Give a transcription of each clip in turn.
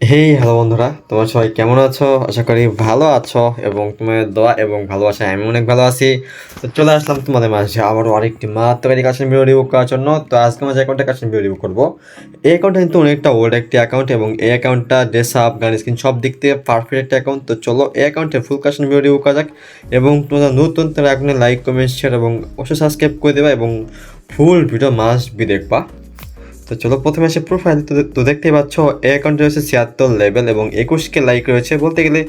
Hey hello বন্ধুরা। তোমার সবাই কেমন আছো? আশা করি ভালো আছো এবং তোমাদের দোয়া এবং ভালোবাসায় আমি অনেক ভালো আছি। তো চলে আসলাম তোমাদের মাঝে আবারও আরেকটি মাত্রাকারী কাশন ভিডিও রিভিউ করার জন্য। তো আজকে যে অ্যাকাউন্টে কাশন ভিডিও রিভিউ করব, এই অ্যাকাউন্টটা কিন্তু অনেকটা ওল্ড একটি অ্যাকাউন্ট এবং এই অ্যাকাউন্টটা ড্রেস আপ গান স্ক্রিন সব দিক থেকে পারফেক্ট একটা অ্যাকাউন্ট তো চলো এই অ্যাকাউন্টে ফুল কাশন ভিডিও রিভিউ করা যাক এবং তোমরা নতুন তারা এখন লাইক কমেন্ট শেয়ার এবং অবশ্যই সাবস্ক্রাইব করে দেবা এবং ফুল ভিডিও মাস্ট বি দেখবা। তো চলো প্রথমে আসে প্রোফাইল তো দেখতেই পাচ্ছ এই অ্যাকাউন্টে রয়েছে ছিয়াত্তর লেভেল এবং একুশকে লাইক রয়েছে। বলতে গেলে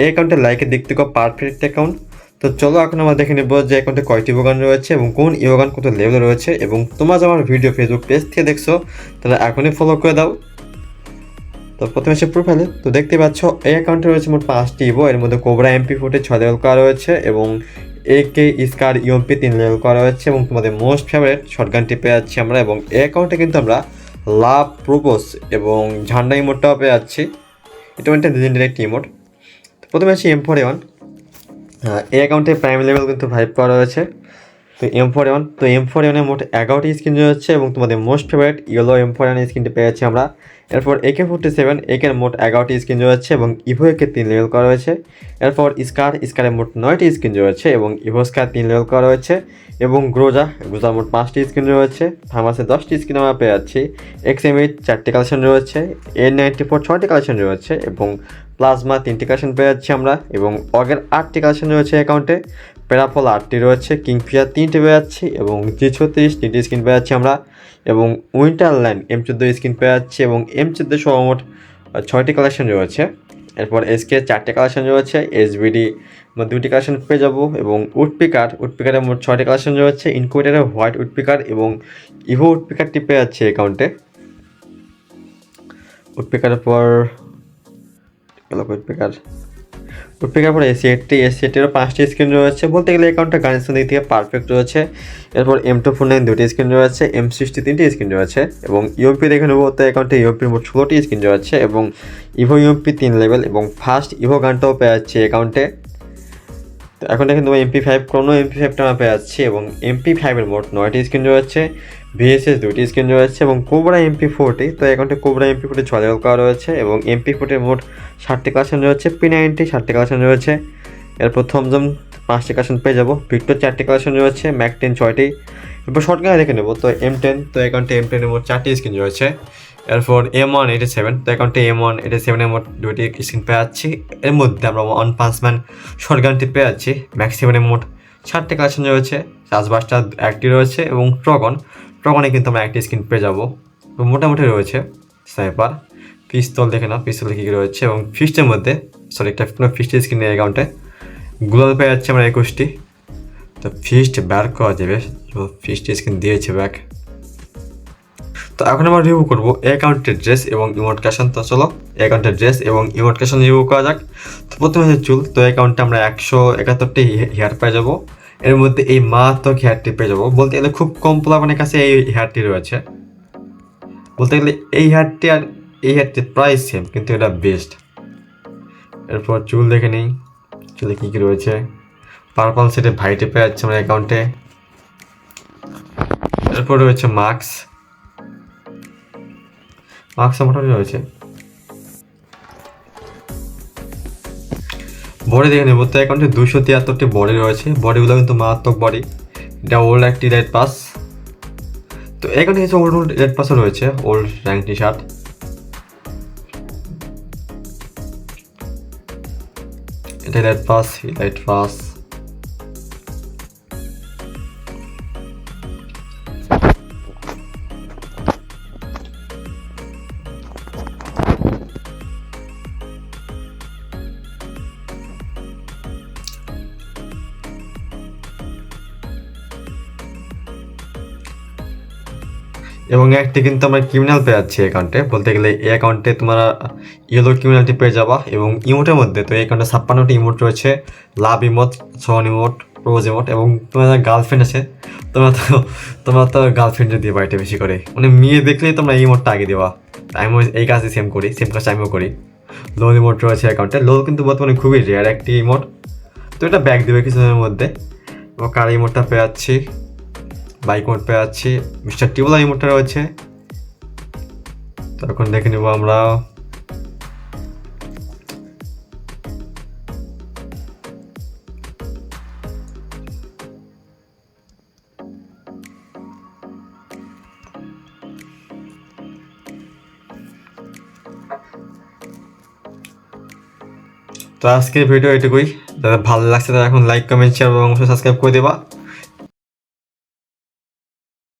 এই অ্যাকাউন্টের লাইকের দিক থেকে পারফেক্ট অ্যাকাউন্ট তো চলো এখন আমরা দেখে নেব যে অ্যাকাউন্টে কয়টি ইভোগান রয়েছে এবং কোন ইভোগান কত লেভেল রয়েছে এবং তোমার আমার ভিডিও ফেসবুক পেজ থেকে দেখছ, তাহলে এখনই ফলো করে দাও। তো প্রথমে এসে প্রোফাইলে তো দেখতে পাচ্ছ এই অ্যাকাউন্টে রয়েছে মোট পাঁচটি ইভো এর মধ্যে কোবরা এমপি ফোর্টে ছয় লেভেল করা রয়েছে এবং এ স্কার ইউএমপি তিন লেভেল করা হয়েছে এবং তোমাদের মোস্ট ফেভারিট শটগানটি পেয়ে যাচ্ছি আমরা এবং এ অ্যাকাউন্টে কিন্তু আমরা লাভ প্রোপোস এবং ঝান্ডা ইমোটটাও পেয়ে যাচ্ছি। এটা একটা লিজেন্ডারি একটি ইমোট প্রথমে আসি এম ফোর ওয়ান এই অ্যাকাউন্টে প্রাইম লেভেল কিন্তু ফাইভ করা রয়েছে তো এম ফোর ওয়ান তো এম ফোর ওয়ানের মোট এগারোটি স্ক্রিন রয়েছে এবং তোমাদের most favourite yellow M four one স্ক্রিনটি পেয়ে যাচ্ছি আমরা। এরপর একে ফোর্টি সেভেন একের মোট এগারোটি স্ক্রিন রয়েছে এবং ইভো একে তিন লেভেল করা হয়েছে। এরপর স্কার স্কারের মোট নয়টি স্ক্রিন রয়েছে এবং ইভো স্কার তিন লেভেল করা হয়েছে এবং গ্রোজা গ্রোজার মোট পাঁচটি স্ক্রিন রয়েছে থামাসে দশটি স্ক্রিন আমরা পেয়ে যাচ্ছি। এক্স এম এইট চারটি কালেকশন রয়েছে এ নাইনটি ফোর ছয়টি কালেকশন রয়েছে এবং প্লাজমা তিনটি কালেকশন পেয়ে যাচ্ছি আমরা এবং অগের আটটি কালেকশন রয়েছে অ্যাকাউন্টে প্যারাফল আটটি রয়েছে, কিংফিয়ার তিনটে পেয়ে যাচ্ছি এবং জি ছত্রিশ তিনটি স্ক্রিন পেয়ে যাচ্ছি আমরা এবং উইন্টারল্যান্ড এম চোদ্দ স্ক্রিন পেয়ে যাচ্ছি এবং এম চোদ্দ সহ মোট ছয়টি কালেকশন রয়েছে। এরপর এসকে চারটে কালেকশন রয়েছে এসবিডি দুটি কালেকশন পেয়ে যাব এবং উডপিকার, উডপিকারের মোট ছয়টি কালেকশন রয়েছে ইনকুইটারের হোয়াইট উডপিকার এবং ইভো উডপিকারটি পেয়ে যাচ্ছে অ্যাকাউন্টে উডপিকারের পর উডপিকার। উডপিকার পরে এসি এইটটি এসি এইটেরও পাঁচটি স্ক্রিন রয়েছে। বলতে গেলে অ্যাকাউন্টটা গানের দিক থেকে পারফেক্ট রয়েছে। এরপর এম টু ফোর নাইন দুটি স্ক্রিন রয়েছে এম সিক্সটি তিনটি স্ক্রিন রয়েছে এবং ইউপি দেখে নেব তো অ্যাকাউন্টে ইউপির মোট ষোলোটি স্ক্রিন রয়েছে এবং ইভো ইউপি তিন লেভেল এবং ফার্স্ট ইভো গানটাও পেয়ে যাচ্ছে অ্যাকাউন্টে তো এখন দেখেন তোমার এমপি ফাইভ ক্রোনো এমপি ফাইভটা পেয়ে যাচ্ছি এবং এমপি ফাইভের মোট নয়টি স্ক্রিন রয়েছে ভিএসএস দুটি স্ক্রিন রয়েছে এবং কোবরা এমপি ফোরটি তো অ্যাকাউন্টে কোবরা এমপি ফোরটি ছয় লেভেল করা রয়েছে এবং এমপি ফোরটির মোট ষাটটি কালেকশন রয়েছে পি নাইনটি ষাটটি কালেকশন রয়েছে। এরপর থমজম পাঁচটি কালেকশন পেয়ে যাব ভিক্টর চারটি কালেকশন রয়েছে ম্যাকটেন ছয়টি এরপর শর্ট গানে দেখে নেব। তো এম টেন তো অ্যাকাউন্টে এম টেনের মোট চারটি স্ক্রিন রয়েছে। এরপর এম ওয়ান এইটি সেভেন তো অ্যাকাউন্টে এম ওয়ান এইটি সেভেনের মোট দুটি স্ক্রিন পেয়ে যাচ্ছি। এর মধ্যে আমরা ওয়ান পাঁচম্যান শর্ট গানটি পেয়ে যাচ্ছি। ম্যাক্সিমানের মোট চারটে কালেকশন রয়েছে। চাষবাসটা একটি রয়েছে এবং ট্রগন ট্রগনে কিন্তু আমরা একটি স্ক্রিন পেয়ে যাব। মোটামুটি রয়েছে স্নাইপার পিস্তল দেখে না পিস্তল কী রয়েছে এবং ফিস্টের মধ্যে সরি একটা ফিস্টের স্ক্রিন নেই অ্যাকাউন্টে গ্লোবাল পেয়ে যাচ্ছে আমরা একুশটি। তো ফিস্ট ব্যাক করা যাবে ফিস্ট স্ক্রিন দিয়েছে ব্যাক তো এখন আমরা রিভিউ করব অ্যাকাউন্টের ড্রেস এবং ইমোটকেশন তো চলো অ্যাকাউন্টের ড্রেস এবং ইমোটকেশন রিভিউ করা যাক। তো প্রথমে হচ্ছে চুল। তো অ্যাকাউন্টে আমরা একশো একাত্তরটি হেয়ার পেয়ে যাব। এর মধ্যে এই মারাত্মক হেয়ারটি পেয়ে যাব। বলতে গেলে খুব কম পোলাপানের কাছে এই হেয়ারটি রয়েছে। বলতে গেলে এই হেয়ারটি আর এই হেয়ারটি প্রায় সেম কিন্তু এটা বেস্ট এরপর চুল দেখে নিই। চুলে কী কী রয়েছে? পার্পল সেটে ভাইটে পেয়ে যাচ্ছে আমার অ্যাকাউন্টে এরপর রয়েছে মার্কস। মার্কস মোটামুটি রয়েছে। বডি দেখে নেব, তো অ্যাকাউন্টে দুশো তিয়াত্তরটি বডি রয়েছে। বডিগুলো কিন্তু মারাত্মক বডি এটা ওল্ড একটি রেড পাস তো এখানে কিছু ওল্ড ওল্ড রেড পাসও রয়েছে ওল্ড র্যাঙ্ক টি শার্ট এটা রেড পাস রেড পাস এবং একটি কিন্তু আমরা ক্রিমিনাল পেয়ে যাচ্ছি অ্যাকাউন্টে বলতে গেলে এই অ্যাকাউন্টে তোমরা ইয়েলো ক্রিমিনালটি পেয়ে যাবা এবং ইমোটের মধ্যে। তো এই অ্যাকাউন্টে ছাপ্পান্নটি ইমোট রয়েছে। Love emote son emote rose emote এবং তোমার গার্লফ্রেন্ড আছে, তোমরা তো তোমরা তো গার্লফ্রেন্ডে দিবা এটা বেশি করে। মানে মেয়ে দেখলেই তোমরা এই ইমোটটা আগে দেওয়া আমিও এই কাজই সেম করি সেম কাজ আমিও করি। লোন ইমোট রয়েছে অ্যাকাউন্টে লোন কিন্তু বর্তমানে খুবই রেয়ার একটি ইমোট তো এটা ব্যাক দেবে কিছুদিনের মধ্যে। এবং কার ইমোটটা পেয়ে যাচ্ছি? বাইক মোড পেয়ে যাচ্ছি। মিস্টার টিউবলা মোডটা রয়েছে। তখন দেখে নেব আমরা। তো আজকের ভিডিও এটুকুই। যাদের ভালো লাগছে তারা এখন লাইক কমেন্ট শেয়ার এবং সাবস্ক্রাইব করে দেবা।